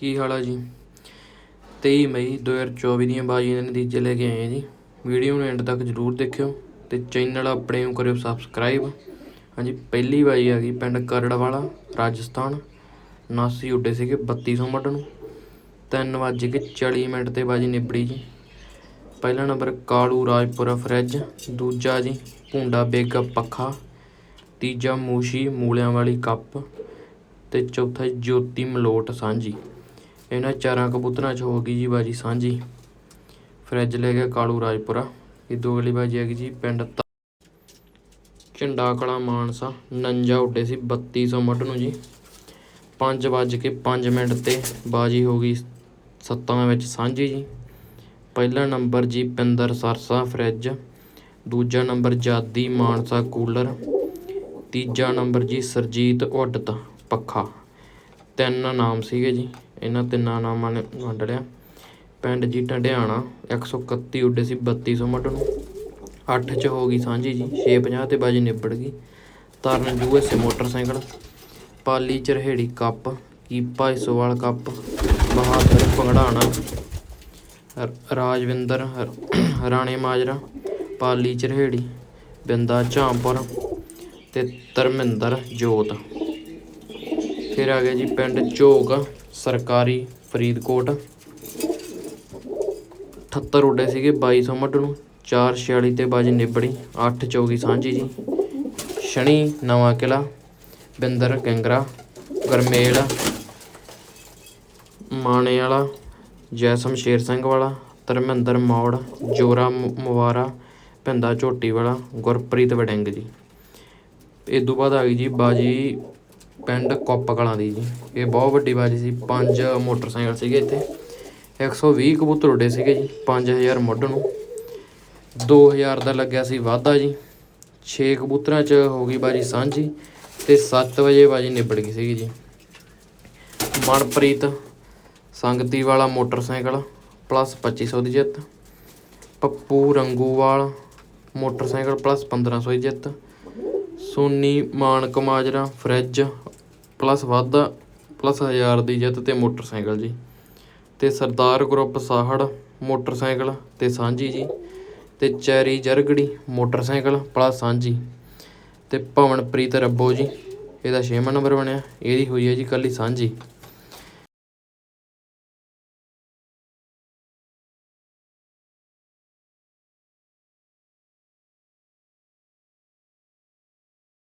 ਕੀ ਹਾਲ ਆ ਜੀ? 23 ਮਈ 2024 ਦੀਆਂ ਬਾਜ਼ੀਆਂ ਦੇ ਨਤੀਜੇ ਲੈ ਕੇ ਆਏ ਜੀ। ਵੀਡੀਓ ਨੂੰ ਐਂਡ ਤੱਕ ਜਰੂਰ ਦੇਖਿਓ ਤੇ ਚੈਨਲ ਆਪਣੇ ਨੂੰ ਕਰਿਓ ਸਬਸਕ੍ਰਾਈਬ ਹਾਂਜੀ, ਪਹਿਲੀ ਬਾਜੀ ਆ ਗਈ ਪਿੰਡ ਕਰੜਵਾਲਾ, ਰਾਜਸਥਾਨ। 79 ਉੱਡੇ ਸੀਗੇ 3200 ਮੱਡ ਨੂੰ। 3 ਵੱਜ ਕੇ 40 ਮਿੰਟ ਤੇ ਬਾਜੀ ਨਿਬੜੀ ਜੀ। ਪਹਿਲਾ ਨੰਬਰ ਕਾਲੂ ਰਾਜਪੁਰਾ ਫਰਿੱਜ, ਦੂਜਾ ਜੀ ਭੁੰਡਾ ਬੇਗਾ ਪੱਖਾ, ਤੀਜਾ ਮੂਸ਼ੀ ਮੂਲਿਆਂ ਵਾਲੀ ਕੱਪ ਤੇ ਚੌਥਾ ਜੀ ਜੋਤੀ ਮਲੋਟ ਸਾਂਝੀ। ਇਹਨਾਂ ਚਾਰਾਂ ਕਬੂਤਰਾਂ 'ਚ ਹੋ ਗਈ ਜੀ ਬਾਜੀ ਸਾਂਝੀ। ਫਰਿੱਜ ਲੈ ਗਿਆ ਕਾਲੂ ਰਾਜਪੁਰਾ। ਇਹ ਦੋ ਅਗਲੀ ਬਾਜੀ ਹੈਗੀ ਜੀ, ਪਿੰਡ ਤ- ਝੰਡਾ ਕਲਾ ਮਾਨਸਾ। ਨੰਜਾ ਉੱਡੇ ਸੀ 3200 ਮੱਢ ਨੂੰ ਜੀ। 5 ਵੱਜ ਕੇ 5 ਮਿੰਟ ਤੇ ਬਾਜੀ ਹੋ ਗਈ ਸੱਤਾਂ ਵਿੱਚ ਸਾਂਝੀ ਜੀ। ਪਹਿਲਾ ਨੰਬਰ ਜੀ ਪਿੰਦਰ ਸਰਸਾ ਫਰਿੱਜ। ਦੂਜਾ ਨੰਬਰ ਜਾਦੀ ਮਾਨਸਾ ਕੂਲਰ। ਤੀਜਾ ਨੰਬਰ ਜੀ ਸਰਜੀਤ ਉੱਡਤ ਪੱਖਾ। ਤਿੰਨ ਨਾਮ ਸੀਗੇ ਜੀ। ਇਹਨਾਂ ਤਿੰਨਾਂ ਨਾਮਾਂ ਨੇ ਵੰਡ ਲਿਆ। ਪਿੰਡ ਜੀ ਢੰਡਿਆਣਾ 131 ਉੱਡੇ ਸੀ 3200 ਮੱਟ ਨੂੰ। 8 ਚ ਹੋ ਗਈ ਸਾਂਝੀ ਜੀ 650 ਤੇ ਬਾਜੀ ਨਿਬੜ ਗਈ। Taran USA motorcycle. Pali Charheri cup, Kipa Isowal cup, Bahadar Pangrana Rajwinder Rane Majra, Pali Charheri, Binda Jhanpur ਤੇ ਧਰਮਿੰਦਰ ਜੋਤ। ਫਿਰ ਆ ਗਿਆ ਜੀ ਪਿੰਡ ਝੋਕ ਸਰਕਾਰੀ ਫਰੀਦਕੋਟ। 78 ਉੱਡੇ ਸੀਗੇ 2200 ਮੱਡ ਨੂੰ 446 ਤੇ ਬਾਜੀ ਨਿਬੜੀ 8 ਚੌਗੀ ਸਾਂਝੀ ਜੀ। ਸ਼ਨੀ, ਨਵਾਂ ਕਿਲਾ ਬਿੰਦਰ ਕੰਗਰਾ, ਗਰਮੇਲ, ਮਾਣੇ ਵਾਲਾ, ਜੈਸਮ ਸ਼ੇਰ ਸਿੰਘ ਵਾਲਾ, ਧਰਮਿੰਦਰ ਮੌੜ, ਜੋਰਾ ਮੁਵਾਰਾ ਮਵਾਰਾ ਪਿੰਦਾ ਝੋਟੀ ਵਾਲਾ, ਗੁਰਪ੍ਰੀਤ ਵੜਿੰਗ ਜੀ। ਇਹ ਤੋਂ ਬਾਅਦ ਆ ਗਈ ਜੀ ਬਾਜੀ ਪਿੰਡ ਕੋਪ ਕਲਾਂ ਦੀ ਜੀ। ਇਹ ਬਹੁਤ ਵੱਡੀ ਬਾਜੀ ਸੀ। ਪੰਜ ਮੋਟਰਸਾਈਕਲ ਸੀਗੇ ਇੱਥੇ। 120 ਕਬੂਤਰ ਉੱਡੇ ਸੀਗੇ ਜੀ 5000 ਮੁੱਢ ਨੂੰ। 2000 ਦਾ ਲੱਗਿਆ ਸੀ ਵਾਧਾ ਜੀ। 6 ਕਬੂਤਰਾਂ 'ਚ ਹੋ ਗਈ ਬਾਜੀ ਸਾਂਝੀ ਤੇ 7 ਵਜੇ ਬਾਜੀ ਨਿਬੜ ਗਈ ਸੀਗੀ ਜੀ। ਮਨਪ੍ਰੀਤ ਸੰਗਤੀ ਵਾਲਾ ਮੋਟਰਸਾਈਕਲ ਪਲੱਸ 2500 ਦੀ ਜਿੱਤ। ਪੱਪੂ ਰੰਗੂਵਾਲ ਮੋਟਰਸਾਈਕਲ ਪਲੱਸ 1500 ਦੀ ਜਿੱਤ। ਸੋਨੀ ਮਾਨਕ ਮਾਜਰਾ ਫਰਿੱਜ, ਪਲੱਸ ਵਾਧਾ, ਪਲੱਸ 1000 ਦੀ ਜਿੱਤ ਤੇ ਮੋਟਰਸਾਈਕਲ ਜੀ। ਤੇ ਸਰਦਾਰ ਗਰੁੱਪ ਸਾਹੜ, ਮੋਟਰਸਾਈਕਲ ਤੇ ਸਾਂਝੀ ਜੀ। ਤੇ ਚੈਰੀ ਜਰਗੜੀ, ਮੋਟਰਸਾਈਕਲ ਪਲੱਸ ਸਾਂਝੀ। ਤੇ ਭਵਨਪ੍ਰੀਤ ਰੱਬੋ ਜੀ, ਇਹਦਾ 6ਵਾਂ ਨੰਬਰ ਬਣਿਆ। ਇਹਦੀ ਹੋਈ ਹੈ ਜੀ ਕੱਲੀ ਸਾਂਝੀ।